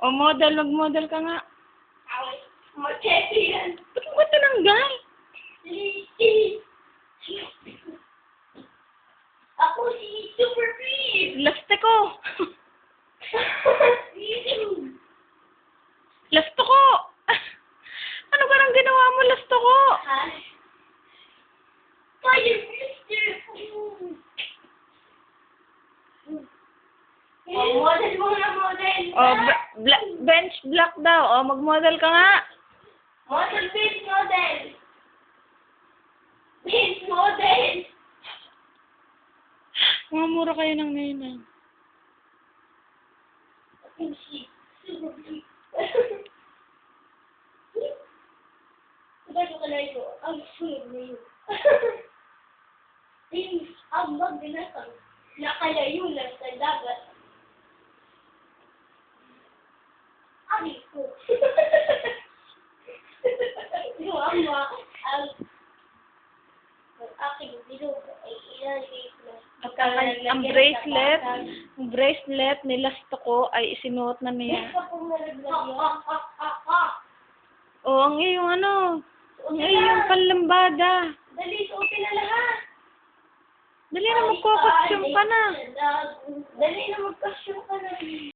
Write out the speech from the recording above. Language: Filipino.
o, model, mag-model ka nga. Machete yan. Ba't mo ba tinanggal? Ako si Super Beast. Laste ko. Lasto ko. ano ba nang ginawa mo, lasto ko? Fire Mister. Oh, model mo na model. O, b- bla- bench block daw. O, mag-model ka nga. Model, bench model. Bench model. Mga mura kayo ng Beast. Sabi ko na ito, ang sunod na yun. Na sa nakalayo na sa dagat. Ari ko. Yung ama, ang ang aking bilog ay ilalagay ko na. Ang, ang bracelet, ang bracelet ni lasto ko ay isinuot na niya. Ito po nalaglag yun. Ah, ah, ah. O, ang iyong ano, ang iyong panlambada. Dali, suotin na lahat. Dali na magkukostum ka na. Dali na magkasyon ka na.